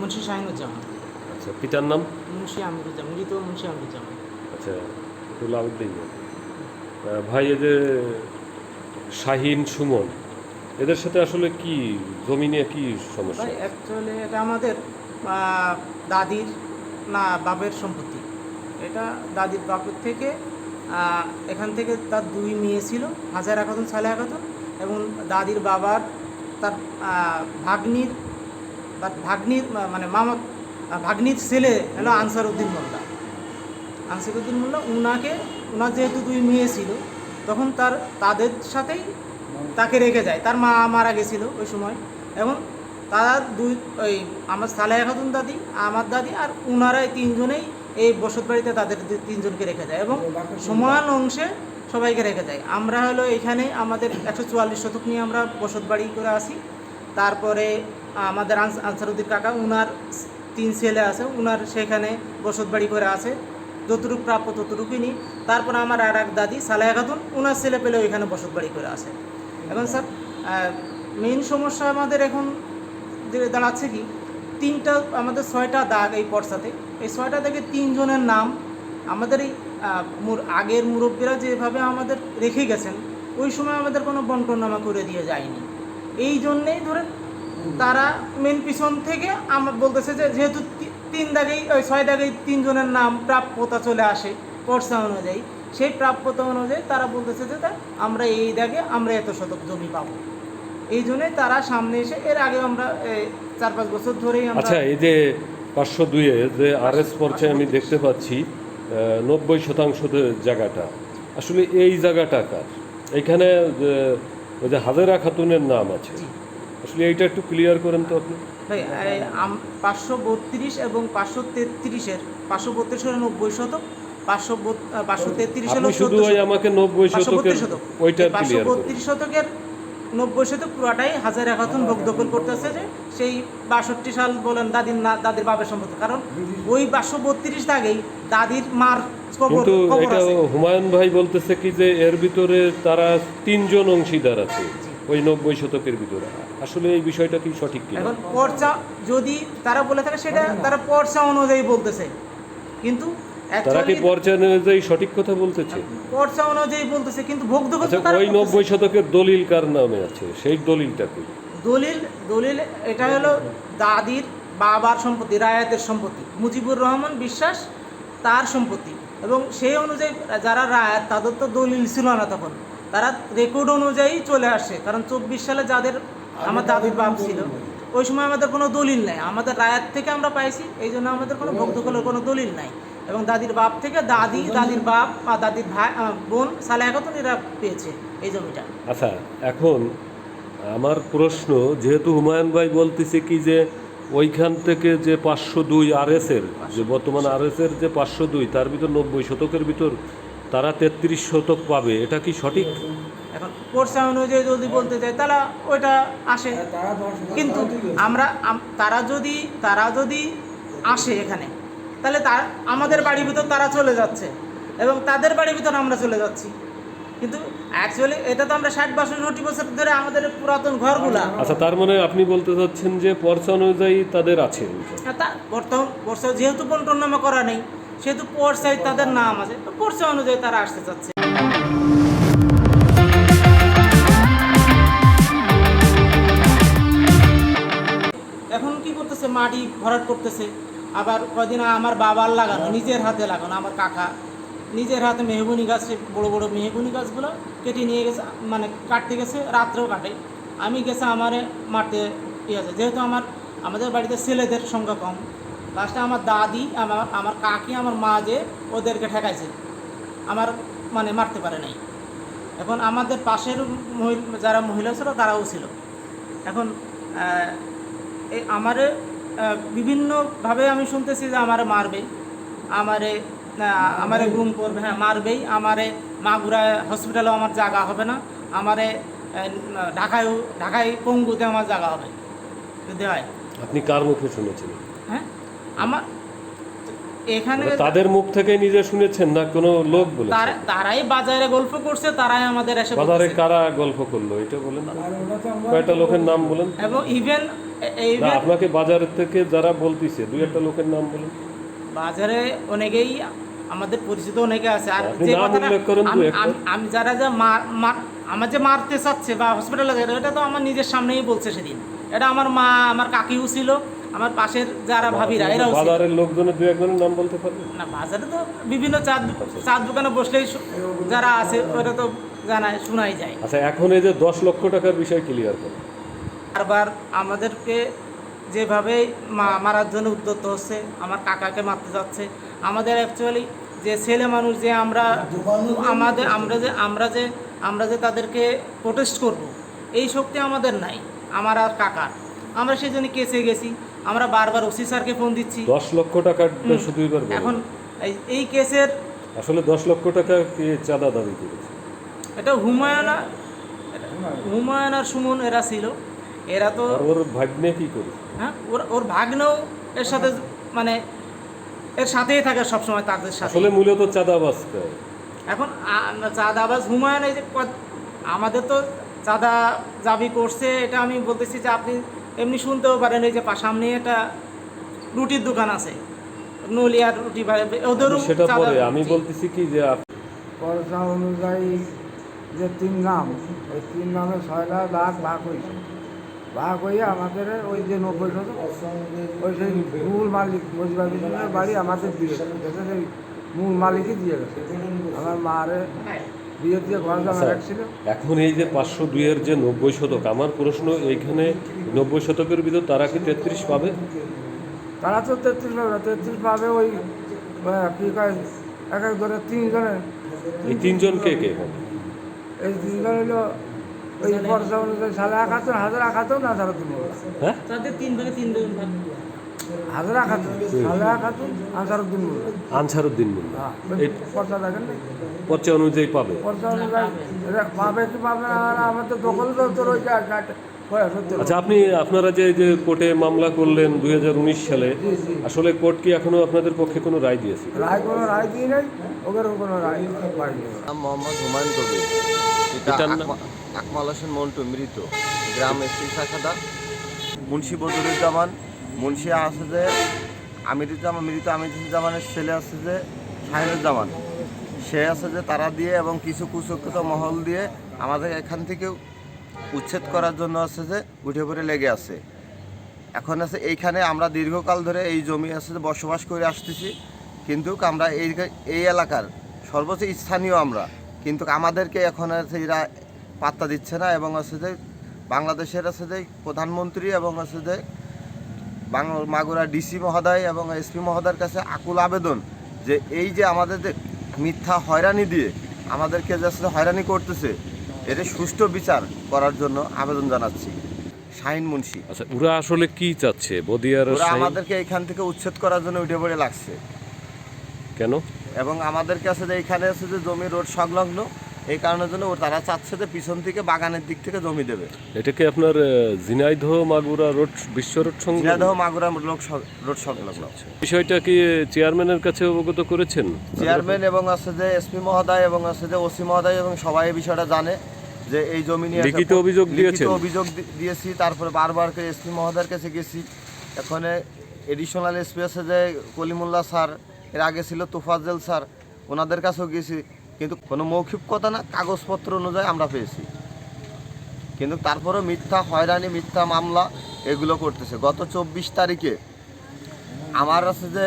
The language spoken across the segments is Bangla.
মুন্সি শাহিনুজ্জামান। আচ্ছা পিতার নাম? মুন্সি আমিরুজ্জামান মৃত মুন্সি আমিরুজ্জামান। আচ্ছা। আহ, ভাই যে শাহিন সুমন এদের সাথে আসলে কি জমি নিয়ে কি সমস্যা? অ্যাকচুয়ালি এটা আমাদের দাদির না বাপের সম্পত্তি। এটা দাদির বাপের থেকে এখান থেকে তার দুই মেয়ে ছিল হাজার খাতুন সালে একাতন এবং দাদির বাবার তার ভাগ্নির তার ভাগ্নির মানে মামা আহ, ভাগ্নির ছেলে হলো আনসার উদ্দিন মোল্লা। আনসার উদ্দিন মোল্লা উনাকে ওনার যেহেতু দুই মেয়ে ছিল তখন তার তাদের সাথেই তাকে রেখে যায়। তার মা মারা গেছিল ওই সময় এবং তারা দুই ওই আমার সালেহা খাতুন দাদি আমার দাদি আর উনারাই তিনজনেই এই বসত বাড়িতে তাদের তিনজনকে রেখে যায় এবং সমান অংশে সবাইকে রেখে যায়। আমরা হলো এখানে আমাদের একশো চুয়াল্লিশ শতক নিয়ে আমরা বসত বাড়ি করে আসি। তারপরে আমাদের আনস- আনসারুদ্দিন কাকা, উনার তিন ছেলে আছে, উনার সেখানে বসত বাড়ি করে আছে। যতটুকু প্রাপ্য ততটুকুই নিই। তারপরে আমার আর এক দাদি, সালেহা খাতুন, উনার ছেলে পেলে ওইখানে বসত বাড়ি করে আছে। এখন স্যার মেইন সমস্যা আমাদের এখন দাঁড়াচ্ছে কি, তিনটা, আমাদের ছয়টা দাগ এই পর্সাতে। এই ছয়টা দাগে তিনজনের নাম আমাদের এই আগের মুরব্বীরা যেভাবে আমাদের রেখে গেছেন, ওই সময় আমাদের কোনো বন্টনামা করে দিয়ে যায়নি। এই জন্যেই ধরেন তারা মেন পিছন থেকে আমার বলতেছে যে যেহেতু তিন দাগেই ওই ছয় দাগেই তিনজনের নাম প্রাপ্যতা চলে আসে পর্সা অনুযায়ী সেই প্রাপ্যতা অনুযায়ী তারা বলতেছে যে আমরা এই দাগে আমরা এত শতক জমি পাবো। এই জন্যই তারা সামনে এসে এর আগে আমরা চার পাঁচ বছর ধরেই আচ্ছা এই যে পাঁচশো দুইয়ে যে আর এস পর্যায়ে আমি দেখতে পাচ্ছি নব্বই শতাংশ জায়গাটা আসলে এই জায়গাটা কার? এইখানে যে ওই যে হাজেরা খাতুনের নাম আছে। আসলে এইটা একটু ক্লিয়ার করেন তো আপনি। ভাই পাঁচশো বত্রিশ এবং পাঁচশো তেত্রিশের পাঁচশো বত্রিশ হলো নব্বই শতক পাঁচশো পাঁচশো তেত্রিশ হলো শুধু ওই আমাকে নব্বই শতকের শতক। ওইটা পাঁচশো বত্রিশ শতকের নব্বই শতক পুরাটাই হাজার একাতন ভোগ দখল করতেছে যে সেই বাষট্টি সাল বলেন দাদির না দাদির বাবার সম্পত্তি। কারণ ওই পাঁচশো বত্রিশ দাগেই দাদির মার কিন্তু এটা হুমায়ুন ভাই বলতেছে কি যে এর ভিতরে তারা তিনজন অংশীদার আছে। ওই নব্বই শতকের ভিতরে। আসলে এই বিষয়টা কি সঠিক কি এখন পর্চা যদি তারা বলে থাকে সেটা তারা পর্চা অনুযায়ী বলতেছে। কিন্তু তারা কি পর্যায় অনুযায়ী সঠিক কথা বলতেছে? পর্চা অনুযায়ী বলতেছে কিন্তু আচ্ছা ওই নব্বই শতকের দলিল কার নামে আছে? সেই দলিলটা কি? দলিল দলিল এটা হলো দাদির বাবার সম্পত্তি রায়াতের সম্পত্তি। মুজিবুর রহমান বিশ্বাস তার সম্পত্তি। এবং সেই অনুযায়ী যারা রায়াত তাদের তো দলিল ছিল না তখন। তারা রেকর্ড অনুযায়ী চলে আসে। কারণ চব্বিশ সালে যাদের আমার দাদির বাপ ছিল ওই সময় আমাদের কোনো দলিল নাই। আমাদের রায়াত থেকে আমরা পাইছি এই জন্য আমাদের কোনো ভোগ দখলের কোনো দলিল নাই। এবং দাদির বাপ থেকে দাদি দাদির বাপ বা দাদির ভাই বোন সালে এখন এরা পেয়েছে এই জমিটা। আচ্ছা এখন আমার প্রশ্ন যেহেতু হুমায়ুন ভাই বলতেছে কি যে ওইখান থেকে যে পাঁচশো দুই আর এর যে বর্তমান আর এর যে পাঁচশো দুই তার ভিতর নব্বই শতকের ভিতর তারা তেত্রিশ শতক পাবে এটা কি সঠিক? এখন কোর্সা অনুযায়ী যদি বলতে চাই তাহলে ওইটা আসে। কিন্তু আমরা তারা যদি তারা যদি আসে এখানে তাহলে তার আমাদের বাড়ির ভিতর তারা চলে যাচ্ছে এবং তাদের বাড়ির ভিতর আমরা চলে যাচ্ছি। কিন্তু অ্যাকচুয়ালি এটা তো আমরা ষাট বাষট্টি বছর ধরে আমাদের পুরাতন ঘরগুলা। আচ্ছা তার মানে আপনি বলতে চাচ্ছেন যে পর্চা অনুযায়ী তাদের আছে। তা বর্তমান পর্সা যেহেতু বন্টনামা করা নেই সেহেতু পর্সায় তাদের নাম আছে, তো পর্সা অনুযায়ী তারা আসতে চাচ্ছে। এখন কি করতেছে? মাটি ভরাট করতেছে। আবার কয়দিন আমার বাবার লাগানো, নিজের হাতে লাগানো, আমার কাকা। নিজের হাতে মেহগুনি গাছে বড় বড় মেহগুনি গাছগুলো কেটে নিয়ে গেছে মানে কাটতে গেছে, রাত্রেও কাটে। আমি গেছে আমারে মারতে ইয়ে আছে যেহেতু আমার, আমাদের বাড়িতে ছেলেদের সংখ্যা কম লাস্টে আমার দাদি আমার আমার কাকি আমার মা যে ওদেরকে ঠেকাইছে। আমার মানে মারতে পারে নাই। এখন আমাদের পাশের মহিলা যারা মহিলা ছিল তারাও ছিল। এখন এই আমারে বিভিন্নভাবে আমি শুনতেছি যে আমারে মারবে। আমারে আমারে গুম করবে। হ্যাঁ মারবেই। আমারে মাগুরা হসপিটালেও আমার জায়গা হবে না। আমারে আহ, ঢাকায়ও ঢাকায় পঙ্গুতে আমার জায়গা হবে। যদি হয়। আপনি কার মুখে শুনেছেন হ্যাঁ? আমার এখানে মানে তাদের মুখ থেকে নিজে শুনেছেন না কোনো লোক বলে তারাই বাজারে গল্প করছে তারাই আমাদের এসে বাজারে কারা গল্প করল? এটা বলেন কয়টা লোকের নাম বলেন এবং ইভেন আপনাকে বাজারের থেকে যারা বলতিছে দুই একটা লোকের নাম বলুন। বাজারে অনেকেই আমাদের পরিচিত অনেকে আছে। আর যে আমি- যারা যা মার মার- আমার যে মারতে চাচ্ছে বা হসপিটালে এটা তো আমার নিজের সামনেই বলছে সেদিন। এটা আমার মা আমার কাকিও ছিল। আমার পাশের যারা ভাবিরা এরাও বাজারের লোকজনের দুই একজনের নাম বলতে পারবেন না বাজারে তো বিভিন্ন চার চার দোকানে বসলেই যারা আছে ওরা তো জানায় শোনাই যায়। আচ্ছা এখন এই যে দশ লক্ষ টাকার বিষয় ক্লিয়ার করুন বারবার আমাদেরকে যেভাবে মা- মারার জন্য উদ্যত হচ্ছে আমার কাকাকে মারতে যাচ্ছে আমাদের অ্যাকচুয়ালি যে ছেলে মানুষ যে আমরা আমাদের আমরা যে আমরা যে আমরা যে তাদেরকে প্রোটেস্ট করব এই শক্তি আমাদের নাই আমার আর কাকার। আমরা সেই জন্য কেসে গেছি। আমরা বারবার ওসি স্যারকে ফোন দিচ্ছি। দশ লক্ষ টাকার শুধু এখন এই কেসের আসলে দশ লক্ষ টাকা কি চাঁদা দাবি করেছে? এটা হুমায়ুন হুমায়ুন আর সুমন এরা ছিল। এরা তো ওর ভাগ্নে কি করে হ্যাঁ ওর ওর ভাগ্নেও এর সাথে মানে এর সাথেই থাকে সবসময় তাদের সাথে। আসলে মূলত চাঁদাবাজ। এখন চাঁদাবাজ হুমায়ুন এই যে আমাদের তো চাঁদা দাবি করছে এটা আমি বলতেছি যে আপনি এমনি শুনতেও পারেন এই যে পা- সামনে একটা রুটির দোকান আছে। নলিয়ার রুটি ওদেরও সেটা পরে আমি বলতেছি কি যে পয়সা অনুযায়ী যে তিন নাম ওই তিন নামে ছয়টা লাখ ভাগ হয়েছে। ভাগ হয়ে আমাদের ওই যে নব্বই ওই সেই মূল মালিক মজিবার বাড়ি আমাদের দিয়ে গেছে। সেই মূল মালিকই দিয়ে গেছে। আমার মারে এখন এই যে পাঁচশো দুইয়ের যে নব্বই শতক আমার প্রশ্ন এইখানে নব্বই শতকের ভিতর তারা কি তেত্রিশ পাবে? তারা তো তেত্রিশ পাবে না তেত্রিশ পাবে ওই কী কয় এক এক ধরে তিনজনের এই তিনজন কে কে এই তিনজন হলো ওই পয়সা অনুযায়ী সাড়ে এক হাজার হাজার এক হাজার না তিন হাজার হ্যাঁ? তাদের তিন ভাগে তিন জন ভাগ। হাজারা খাতুন হাজারা খাতুন আনসারুদ্দিন মোল্লা আনসারুদ্দিন মোল্লা হ্যাঁ পর্চা দেখেন পর্চা অনুযায়ী পাবে। পর্চা অনুযায়ী পাবে কি পাবে আর আমার তো দখল তো তোর ওই আচ্ছা আপনি আপনারা যে যে কোর্টে মামলা করলেন দুই হাজার উনিশ সালে আসলে কোর্ট কি এখনও আপনাদের পক্ষে কোনো রায় দিয়েছে? রায় কোনো রায় দিয়ে নেই ওদের কোনো রায় পাইনি নাম মোহাম্মদ হুমায়ুন কবির। আকমাল হোসেন মন্টু মৃত। গ্রাম এসটি শাখাদা। মুন্সি বদরুজ্জামান মুন্সি আছে যে আমিরুজ্জামান, মৃত আমিরুজ্জামানের ছেলে আছে যে শাহিনুজ্জামান। সে আছে যে তারা দিয়ে এবং কিছু কুচক্রিত মহল দিয়ে আমাদের এখান থেকে উচ্ছেদ করার জন্য আছে যে উঠে পড়ে লেগে আছে। এখন আছে এইখানে আমরা দীর্ঘকাল ধরে এই জমি আছে যে বসবাস করে আসতেছি, কিন্তু আমরা এই এই এলাকার সর্বোচ্চ স্থানীয় আমরা। কিন্তু আমাদেরকে এখন আছে এরা পাত্তা দিচ্ছে না এবং আছে যে বাংলাদেশের আছে যে প্রধানমন্ত্রী এবং আছে যে মাগুরা ডিসি মহোদয় এবং এসপি মহোদয়ের কাছে আকুল আবেদন যে এই যে আমাদের যে মিথ্যা হয়রানি দিয়ে আমাদেরকে যে হয়রানি করতেছে এর সুষ্ঠু বিচার করার জন্য আবেদন জানাচ্ছি। শাহিন মুন্সি। আচ্ছা ওরা আসলে কি চাচ্ছে? বদিয়ার ওরা আমাদেরকে এখান থেকে উচ্ছেদ করার জন্য উঠে পড়ে লাগছে। কেন? এবং আমাদের কাছে যে এইখানে আছে যে জমি রোড সংলগ্ন এই কারণের জন্য তারা চাচ্ছে যে পিছন থেকে বাগানের দিক থেকে জমি দেবে। এটা কি আপনার ঝিনাইদহ মাগুরা রোড বিশ্ব রোড সংলগ্ন? ঝিনাইদহ মাগুরা লোক রোড সংলগ্ন। বিষয়টা কি চেয়ারম্যানের কাছে অবগত করেছেন? চেয়ারম্যান এবং আছে যে এসপি মহোদয় এবং আছে যে ওসি মহোদয় এবং সবাই এই বিষয়টা জানে যে এই জমি নিয়ে লিখিত অভিযোগ লিখিত অভিযোগ দিয়েছি তারপরে বারবার করে এসপি মহোদয়ের কাছে গেছি। এখানে এডিশনাল এসপি আছে যে কলিমুল্লাহ স্যার এর আগে ছিল তোফাজ্জেল স্যার ওনাদের কাছেও গেছি। কিন্তু কোনো মৌখিক কথা না কাগজপত্র অনুযায়ী আমরা পেয়েছি। কিন্তু তারপরেও মিথ্যা হয়রানি মিথ্যা মামলা এগুলো করতেছে। গত চব্বিশ তারিখে আমার আছে যে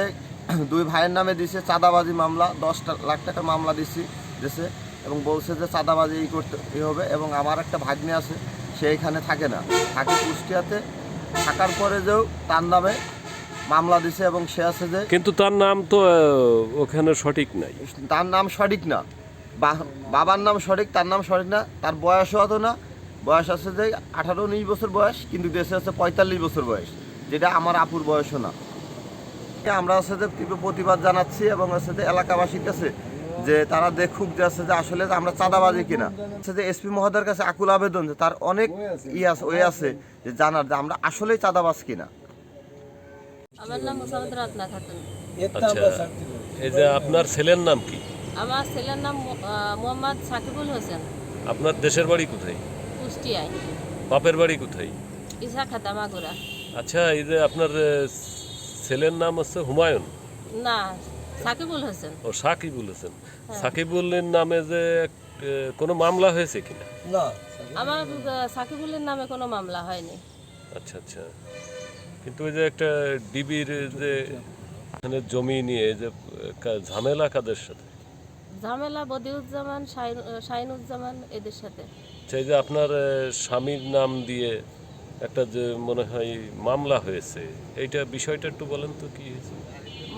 দুই ভাইয়ের নামে দিছে চাঁদাবাজি মামলা দশ লাখ টাকার মামলা দিছি দিছে এবং বলছে যে চাঁদাবাজি এই করতে ই হবে এবং আমার একটা ভাগ্নে আছে সে এখানে থাকে না। থাকে কুষ্টিয়াতে থাকার পরে যেও তার নামে মামলা দিছে এবং সে আছে যে কিন্তু তার নাম তো ওখানে সঠিক নাই। তার নাম সঠিক না। বাবার নাম সঠিক তার নাম সঠিক না তার বয়সও হতো না। বয়স আছে যে আঠারো উনিশ বছর বয়স কিন্তু দেশে আছে পঁয়তাল্লিশ বছর বয়স যেটা আমার আপুর বয়সও না। আমরা আছে যে তীব্র প্রতিবাদ জানাচ্ছি এবং আছে যে এলাকাবাসীর কাছে যে তারা দেখুক যে আছে যে আসলে আমরা চাঁদাবাজি কিনা। আছে যে এসপি মহোদয়ের কাছে আকুল আবেদন যে তার অনেক ই আছে ওয়ে আছে যে জানার যে আমরা আসলেই চাঁদাবাজ কিনা। আমার নাম মোসাম্মদ রত্না খাতুন। আচ্ছা এই যে আপনার ছেলের নাম কি? আমার ছেলের নাম মোহাম্মদ সাকিবুল হোসেন। আপনার দেশের বাড়ি কোথায়? কুষ্টিয়ায়। বাপের বাড়ি কোথায়? ইসা খাতা মাগুরা। আচ্ছা এই যে আপনার ছেলের নাম হচ্ছে হুমায়ুন? না সাকিবুল হোসেন। ও সাকিবুল হোসেন। সাকিবুলের নামে যে কোনো মামলা হয়েছে কিনা? না। আমার সাকিবুলের নামে কোনো মামলা হয়নি। আচ্ছা আচ্ছা। কিন্তু ওই যে একটা ডিবির যে এখানে জমি নিয়ে যে ঝামেলা কাদের সাথে? ঝামেলা বদিউজ্জামান শাহিনুজ্জামান এদের সাথে। সেই যে আপনার স্বামীর নাম দিয়ে একটা যে মনে হয় মামলা হয়েছে এইটা বিষয়টা একটু বলেন তো কি হয়েছে?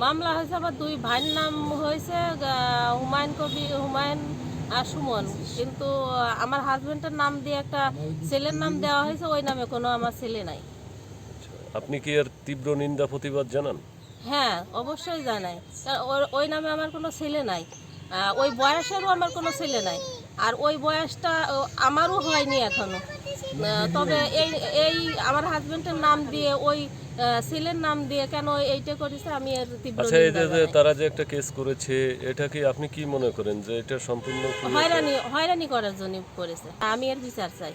মামলা হয়েছে আবার দুই ভাইয়ের নাম হয়েছে হুমায়ুন কবি হুমায়ুন আর সুমন। কিন্তু আমার হাজবেন্ডের নাম দিয়ে একটা ছেলের নাম দেওয়া হয়েছে ওই নামে কোনো আমার ছেলে নাই। আপনি কি এর তীব্র নিন্দা প্রতিবাদ জানান? হ্যাঁ অবশ্যই জানাই। ওই নামে আমার কোনো ছেলে নাই। ওই বয়সেরও আমার কোনো ছেলে নাই। আর ওই বয়সটা আমারও হয়নি এখনও। আহ, তবে এই এই আমার হাজবেন্ডের নাম দিয়ে ওই ছেলের নাম দিয়ে কেন এইটা করেছে আমি এর তীব্র আচ্ছা এই যে। তারা যে একটা কেস করেছে এটা কি আপনি কি মনে করেন যে এটা সম্পূর্ণ হয়রানি হয়রানি করার জন্য করেছে। আমি এর বিচার চাই।